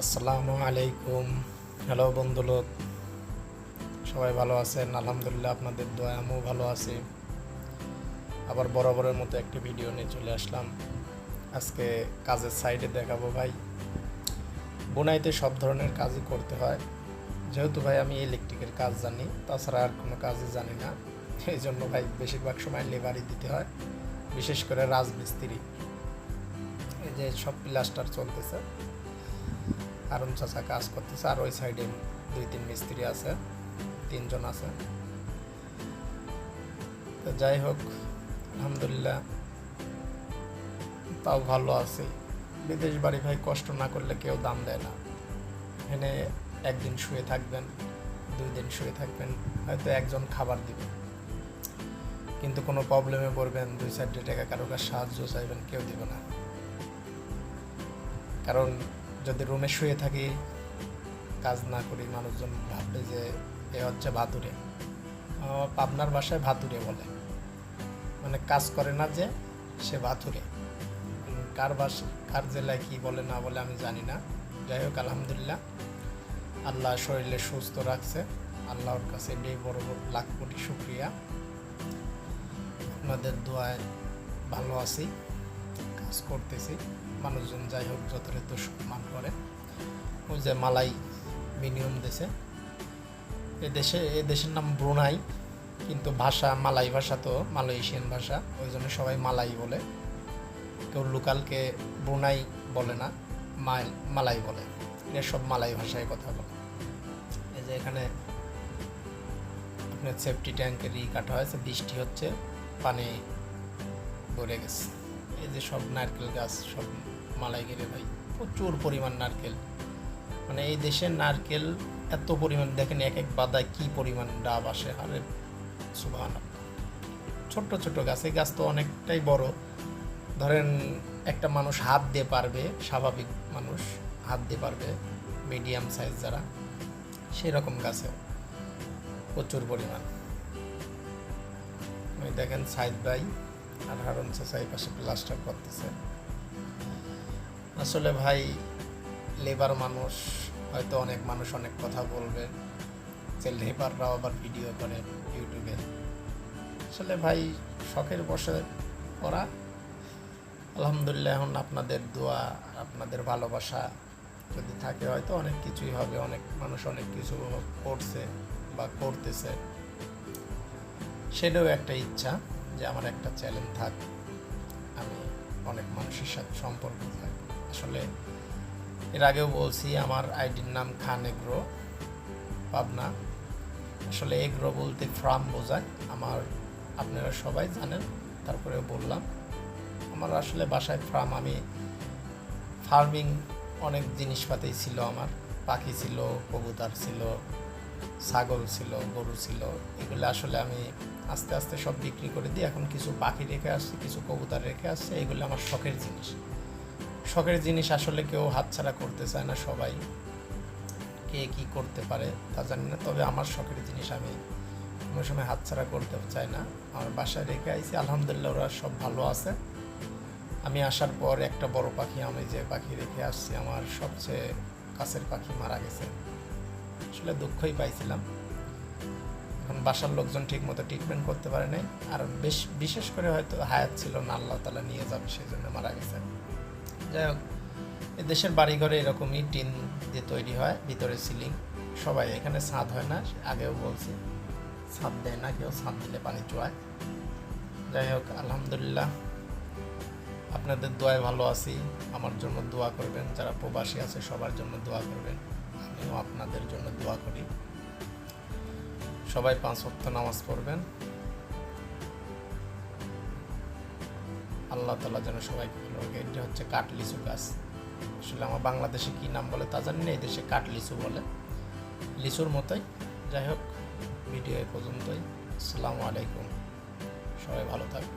আসসালামু আলাইকুম। হ্যালো বন্ধুলোক, সবাই ভালো আছেন? আলহামদুলিল্লাহ আপনাদের দোয়া, আমিও ভালো আছি। আবার বরাবরের মতো একটি ভিডিও নিয়ে চলে আসলাম। আজকে কাজের সাইডে দেখাবো ভাই। বোনাইতে সব ধরনের কাজই করতে হয়। যেহেতু ভাই আমি ইলেকট্রিকের কাজ জানি, তাছাড়া আর কোনো কাজই জানি না। এই জন্য ভাই বেশিরভাগ সময় লেবারই দিতে হয়, বিশেষ করে রাজমিস্ত্রি। এই যে সব প্লাস্টার চলতেছে। আরুন চাচা কাজ করতেছে, আর ওই সাইডে দুই তিন মিস্ত্রি আছে, তিনজন আছে। তো যাই হোক, আলহামদুলিল্লাহ, তাও ভালো আছে। বিদেশ বাড়ি ভাই কষ্ট না করলে কেউ দাম দেয় না। এখানে একদিন শুয়ে থাকবেন, দুই দিন শুয়ে থাকবেন, হয়তো একজন খাবার দিবে। কিন্তু কোনো প্রবলেমে পড়বেন, দুই চারটে টাকা কারও কাছে সাহায্য চাইবেন, কেউ দিবে না। কারণ যদি রুমে শুয়ে থাকি, কাজ না করি, মানুষজন ভাববে যে এ হচ্ছে ভাতুরে। পাবনার বাসায় ভাতুরে বলে। মানে কাজ করে না যে, সে ভাতুরে। কার বাস, কার জেলায় কী বলে না বলে আমি জানি না। যাই হোক, আলহামদুলিল্লাহ। আল্লাহ শরীরে সুস্থ রাখছে। আল্লাহর কাছে এটাই বড় বড় লাখ কোটি শুক্রিয়া। আপনাদের দোয়ায় ভালো আছি। করতেছি। মানুষজন যাই হোক যথাযথ সম্মান করে। ওই যে মালাই মিনিমাম দেশে এ দেশে, এ দেশের নাম ব্রুনাই, কিন্তু ভাষা মালাই ভাষা তো, মালয়েশিয়ান ভাষা, ওই জন্য সবাই মালাই বলে। কেউ লোকালকে ব্রুনাই বলে না, মাল- মালাই বলে। এরা সব মালাই ভাষায় কথা বলে। এই যে এখানে আপনার সেফটি ট্যাঙ্কের ই কাটা হয়েছে, বৃষ্টি হচ্ছে, পানি ভরে গেছে। এই যে সব নারকেল গাছ, সব মালাই গেলে ভাই, প্রচুর পরিমাণ নারকেল। মানে এই দেশে নারকেল এত পরিমাণ, দেখেন এক এক বাদায় কি পরিমাণ ডাব আসে, আরে সুবাহ ছোট্ট ছোট গাছ, এই গাছ তো অনেকটাই বড়। ধরেন একটা মানুষ হাত দিয়ে পারবে, স্বাভাবিক মানুষ হাত দিয়ে পারবে মিডিয়াম সাইজ যারা, সেরকম গাছে প্রচুর পরিমাণ। ওই দেখেন সাইদ ভাই আর হারুন চাচা পাশে প্লাস্টার করতেছে আসলে ভাই লেবার মানুষ, হয়তো অনেক মানুষ অনেক কথা বলবে, যে লেবাররাও আবার ভিডিও করে ইউটিউবে আসলে ভাই, শখের বসে করা আলহামদুলিল্লাহ, এখন আপনাদের দোয়া আপনাদের ভালোবাসা যদি থাকে, হয়তো অনেক কিছুই হবে। অনেক মানুষ অনেক কিছু করছে বা করতেছে। সেটাও একটা ইচ্ছা। যে আমার একটা চ্যালেঞ্জ থাক, আমি অনেক মানুষের সাথে সম্পর্ক থাক। আসলে এর আগেও বলছি, আমার আইডির নাম খান এগ্রো, পাবনা। আসলে এগ্রো বলতে ফার্ম বোঝায়। আমার, আপনারা সবাই জানেন, তারপরেও বললাম। আমার আসলে বাসায় ফার্ম আমি ফার্মিং অনেক জিনিসপাতি ছিল আমার। পাখি ছিল, কবুতর ছিল ছাগল ছিল, গরু ছিল, এগুলো আসলে আমি আস্তে আস্তে সব বিক্রি করে দিই এখন কিছু পাখি রেখে আসছি, কিছু কবুতর রেখে আসছে, এগুলো আমার শখের জিনিস। শখের জিনিস আসলে কেউ হাতছাড়া করতে চায় না সবাই। কে কি করতে পারে তা জানি না, তবে আমার শখের জিনিস আমি কোনো সময় হাতছাড়া করতে চাই না। আমার বাসায় রেখে আইছি, আলহামদুলিল্লাহ ওরা সব ভালো আছে। আমি আসার পর একটা বড় পাখি, আমি যে পাখি রেখে আসছি, আমার সবচেয়ে কাছের পাখি মারা গেছে। আসলে দুঃখই পাইছিলাম। এখন বাসার লোকজন ঠিক মতো ট্রিটমেন্ট করতে পারে নাই। আর বেশ, বিশেষ করে হয়তো হায়াত ছিল না, আল্লাহ তালা নিয়ে যাবে সেই জন্য মারা গেছে। যাই হোক দেশের বাড়িঘরে এরকমই টিন দিয়ে তৈরি হয়, ভিতরে সিলিং সবাই এখানে ছাদ হয় না, আগেও বলছি, ছাদ দেয় না, কেউ ছাদ দিলে পানি চোয়ায়। যাই হোক, আলহামদুলিল্লাহ, আপনাদের দোয়ায় ভালো আছি। আমার জন্য দোয়া করবেন, যারা প্রবাসী আছে, সবার জন্য দোয়া করবেন। আমিও আপনাদের জন্য দোয়া করি। সবাই পাঁচ ওয়াক্ত নামাজ পড়বেন। আল্লাহ তালা যেন সবাইকে ভালো এটা হচ্ছে কাঠলিচু গাছ। আসলে আমার বাংলাদেশে কি নাম বলে তা জানি না, এই দেশে কাঠলিচু বলে। লিচুর মতোই। যাই হোক, ভিডিও এ পর্যন্তই। আসসালামু আলাইকুম। সবাই ভালো থাকবেন।